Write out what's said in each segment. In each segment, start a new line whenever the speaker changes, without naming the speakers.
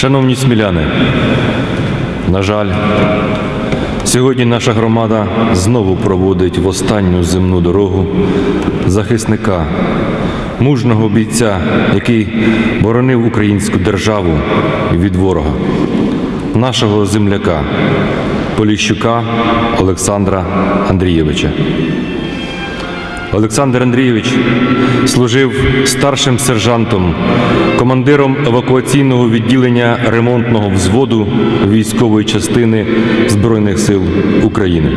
Шановні сміляни, на жаль, сьогодні наша громада знову проводить в останню земну дорогу захисника, мужного бійця, який боронив українську державу від ворога, нашого земляка, Поліщука Олександра Андрійовича. Олександр Андрійович служив старшим сержантом, командиром евакуаційного відділення ремонтного взводу військової частини Збройних сил України.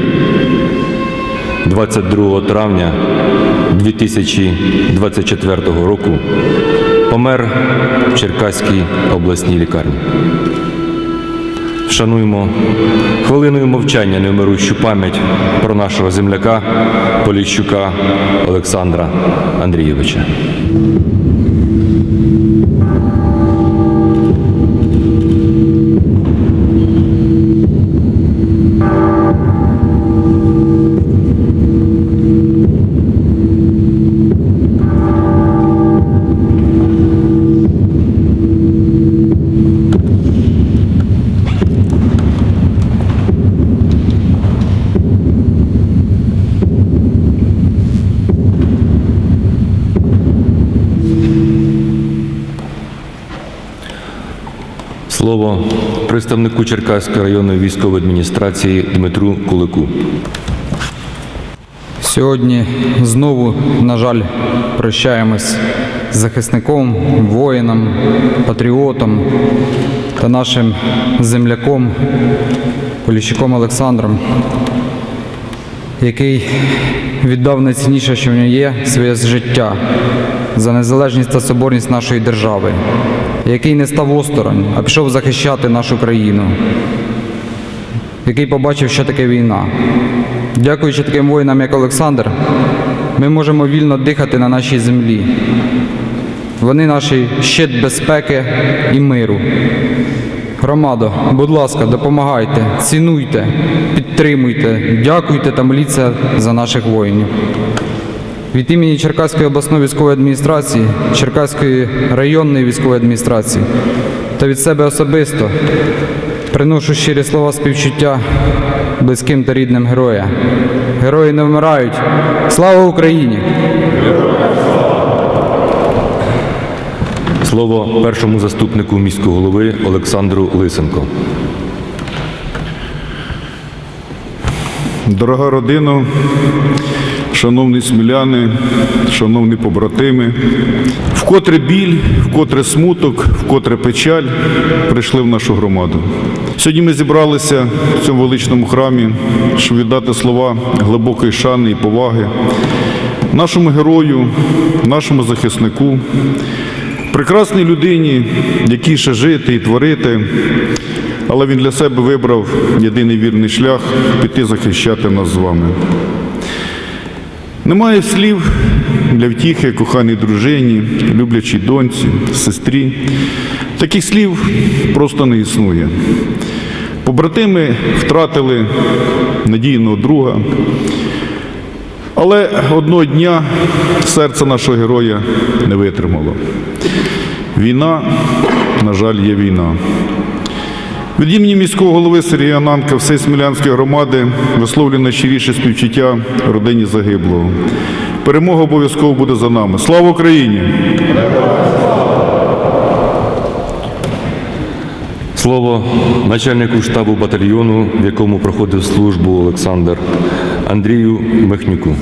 22 травня 2024 року помер в Черкаській обласній лікарні. Вшануємо хвилиною мовчання невмирущу пам'ять про нашого земляка Поліщука Олександра Андрійовича. Слово представнику Черкаської районної військової адміністрації Дмитру Кулику.
Сьогодні знову, на жаль, прощаємось з захисником, воїном, патріотом та нашим земляком Поліщуком Олександром, який віддав найцінніше, що в нього є, своє життя за незалежність та соборність нашої держави, який не став осторонь, а пішов захищати нашу країну, який побачив, що таке війна. Дякуючи таким воїнам, як Олександр, ми можемо вільно дихати на нашій землі. Вони наші щит безпеки і миру. Громадо, будь ласка, допомагайте, цінуйте, підтримуйте, дякуйте та моліться за наших воїнів. Від імені Черкаської обласної військової адміністрації, Черкаської районної військової адміністрації та від себе особисто приношу щирі слова співчуття близьким та рідним героя. Герої не вмирають. Слава Україні!
Слово першому заступнику міського голови Олександру Лисенко.
Дорога родина, шановні сміляни, шановні побратими, вкотре біль, вкотре смуток, вкотре печаль прийшли в нашу громаду. Сьогодні ми зібралися в цьому величному храмі, щоб віддати слова глибокої шани і поваги нашому герою, нашому захиснику, прекрасній людині, якій ще жити і творити, але він для себе вибрав єдиний вірний шлях піти захищати нас з вами. Немає слів для втіхи коханій дружині, люблячій доньці, сестрі. Таких слів просто не існує. Побратими втратили надійного друга. Але одного дня серце нашого героя не витримало. Війна, на жаль, є війна. Від імені міського голови Сергія Ананка всієї Смілянської громади висловлюю найщиріше співчуття родині загиблого. Перемога обов'язково буде за нами. Слава Україні!
Слово начальнику штабу батальйону, в якому проходив службу Олександр Андрію Михнюку.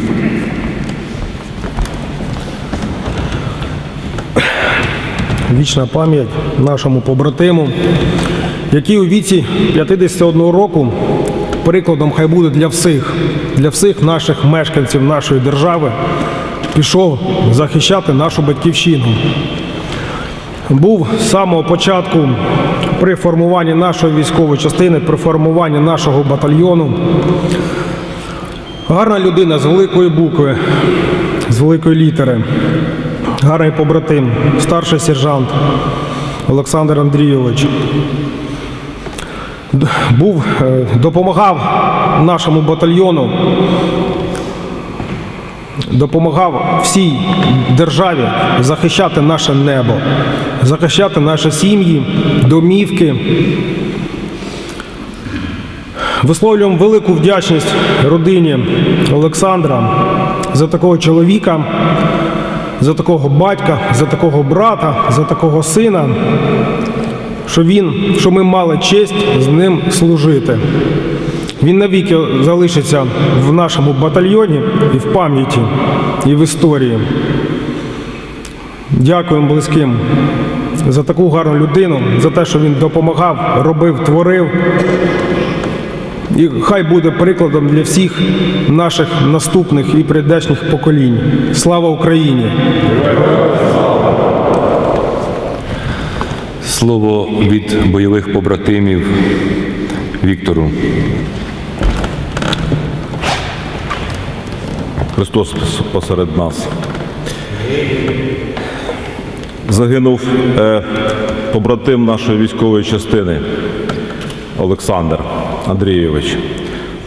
Вічна пам'ять нашому побратиму, який у віці 51 року прикладом хай буде для всіх, для всіх наших мешканців нашої держави, пішов захищати нашу батьківщину. Був з самого початку при формуванні нашої військової частини, при формуванні нашого батальйону. Гарна людина з великої букви, з великої літери. Гарний побратим, старший сержант Олександр Андрійович. Був, е, допомагав нашому батальйону допомагав всій державі захищати наше небо, захищати наші сім'ї, домівки. Висловлюємо велику вдячність родині Олександра за такого чоловіка, за такого батька, за такого брата, за такого сина, що він, що ми мали честь з ним служити. Він навіки залишиться в нашому батальйоні і в пам'яті, і в історії. Дякуємо близьким за таку гарну людину, за те, що він допомагав, робив, творив. І хай буде прикладом для всіх наших наступних і прийдешніх поколінь. Слава Україні!
Слово від бойових побратимів Віктору.
Христос посеред нас. Загинув е, побратим нашої військової частини Олександр Андрійович.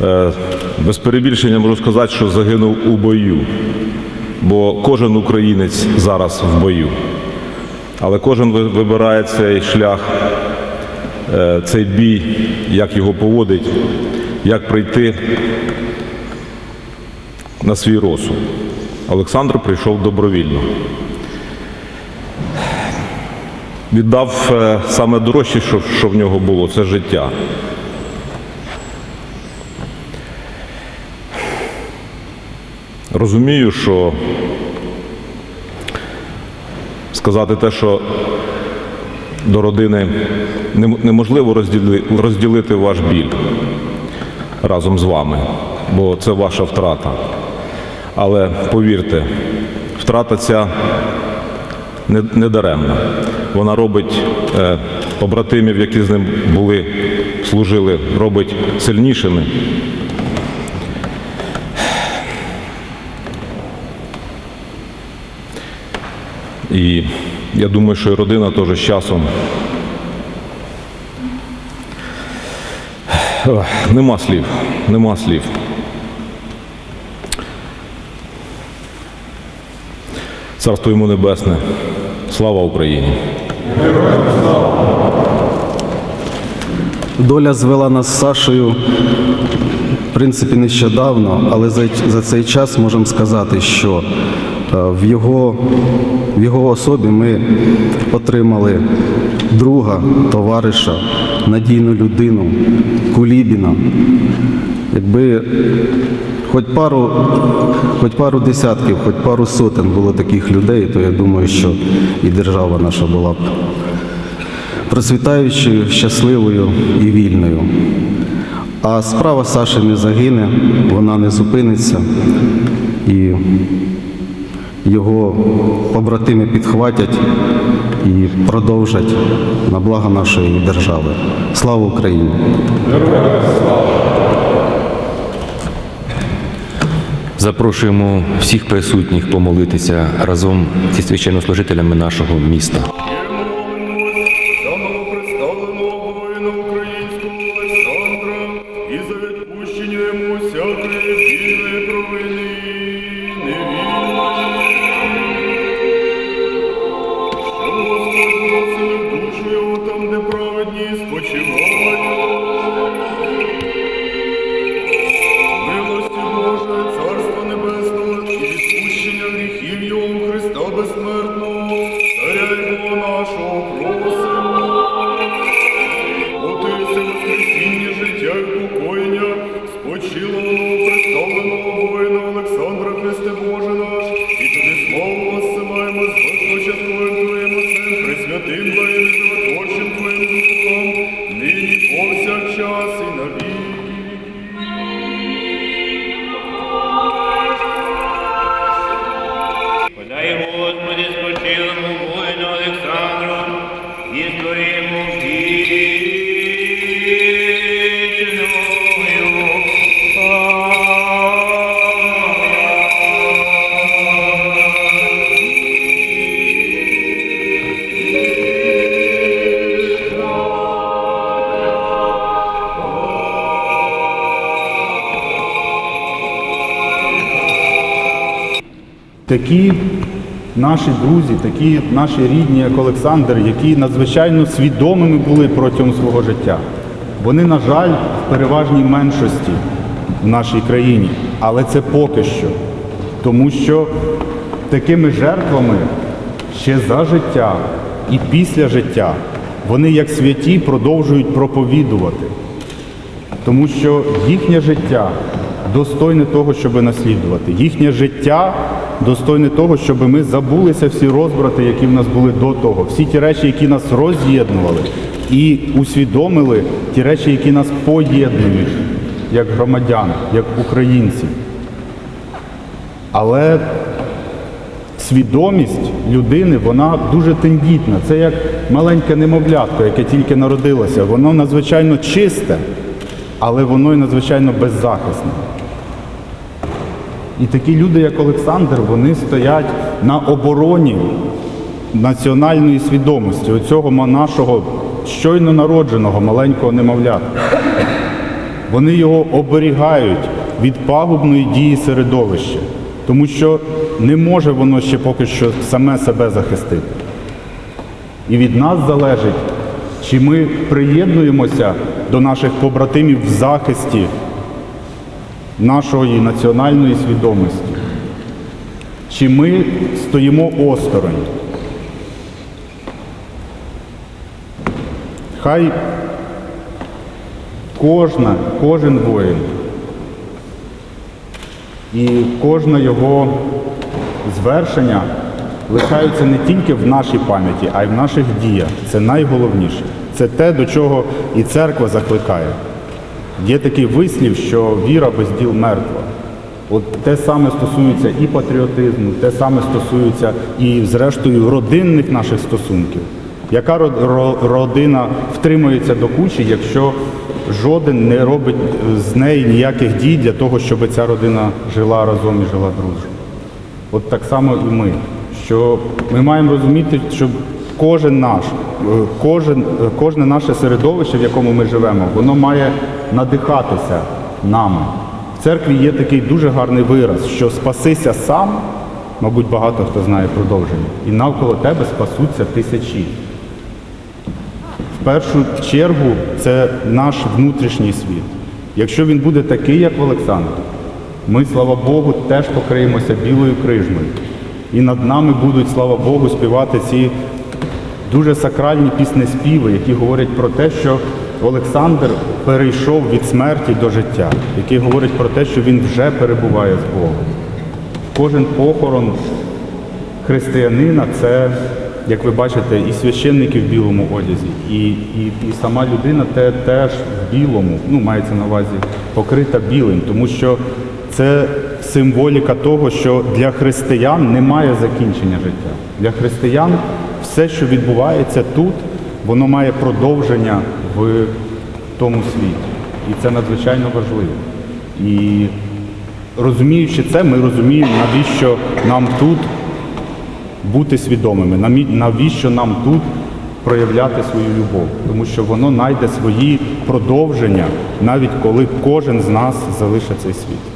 Е, без перебільшення можу сказати, що загинув у бою, бо кожен українець зараз в бою. Але кожен вибирає цей шлях, е, цей бій, як його поводить, як прийти на свій розсуд. Олександр прийшов добровільно. Віддав е, саме дорожче, що, що в нього було, це життя. Розумію, що сказати те, що до родини неможливо розділити ваш біль разом з вами, бо це ваша втрата. Але повірте, втрата ця не, даремна. Вона робить е, побратимів, які з ним були, служили, робить сильнішими. І я думаю, що і родина теж з часом. Нема слів, нема слів. Царство йому небесне. Слава Україні!
Доля звела нас з Сашею, в принципі, нещодавно, але за, цей час можемо сказати, що в його, в його особі ми отримали друга, товариша, надійну людину, Кулібіна. Якби хоч пару, хоч пару десятків, хоч пару сотень було таких людей, то я думаю, що і держава наша була б процвітаючою, щасливою і вільною. А справа Саші не загине, вона не зупиниться, і його побратими підхватять і продовжать на благо нашої держави. Слава Україні!
Запрошуємо всіх присутніх помолитися разом зі священнослужителями нашого міста.
І за відпущення йому всякої вільної провини спочилого
Такі наші друзі, такі наші рідні, як Олександр, які надзвичайно свідомими були протягом свого життя. Вони, на жаль, в переважній меншості в нашій країні, але це поки що. Тому що такими жертвами ще за життя і після життя вони, як святі, продовжують проповідувати. Тому що їхнє життя достойне того, щоб наслідувати. Їхнє життя достойне того, щоб ми забулися всі розбрати, які в нас були до того. Всі ті речі, які нас роз'єднували, і усвідомили ті речі, які нас поєднують як громадян, як українців. Але свідомість людини, вона дуже тендітна. Це як маленьке немовлятко, яке тільки народилося. Воно надзвичайно чисте, але воно і надзвичайно беззахисне. І такі люди, як Олександр, вони стоять на обороні національної свідомості, оцього нашого щойно народженого маленького немовлятка. Вони його оберігають від пагубної дії середовища, тому що не може воно ще поки що саме себе захистити. І від нас залежить, чи ми приєднуємося до наших побратимів в захисті нашої національної свідомості, чи ми стоїмо осторонь. Хай кожна, кожен воїн і кожне його звершення лишаються не тільки в нашій пам'яті, а й в наших діях. Це найголовніше. Це те, до чого і церква закликає. Є такий вислів, що віра без діл мертва. От те саме стосується і патріотизму, те саме стосується і, зрештою, родинних наших стосунків. Яка ро- ро- родина втримується до кучі, якщо жоден не робить з неї ніяких дій для того, щоб ця родина жила разом і жила дружно? От так само і ми. Що ми маємо розуміти, що кожен наш, е, кожен, е, кожне наше середовище, в якому ми живемо, воно має надихатися нами. В церкві є такий дуже гарний вираз, що спасися сам, мабуть, багато хто знає продовження, і навколо тебе спасуться тисячі. В першу чергу це наш внутрішній світ. Якщо він буде такий, як в Олександра, ми, слава Богу, теж покриємося білою крижмою. І над нами будуть, слава Богу, співати ці дуже сакральні піснеспіви, які говорять про те, що Олександр перейшов від смерті до життя, які говорять про те, що він вже перебуває з Богом. Кожен похорон християнина це, як ви бачите, і священники в білому одязі, і, і, і сама людина те, теж в білому, ну, мається на увазі, покрита білим, тому що це символіка того, що для християн немає закінчення життя. Для християн все, що відбувається тут, воно має продовження в тому світі. І це надзвичайно важливо. І розуміючи це, ми розуміємо, навіщо нам тут бути свідомими, навіщо нам тут проявляти свою любов, тому що воно знайде свої продовження, навіть коли кожен з нас залишить цей світ.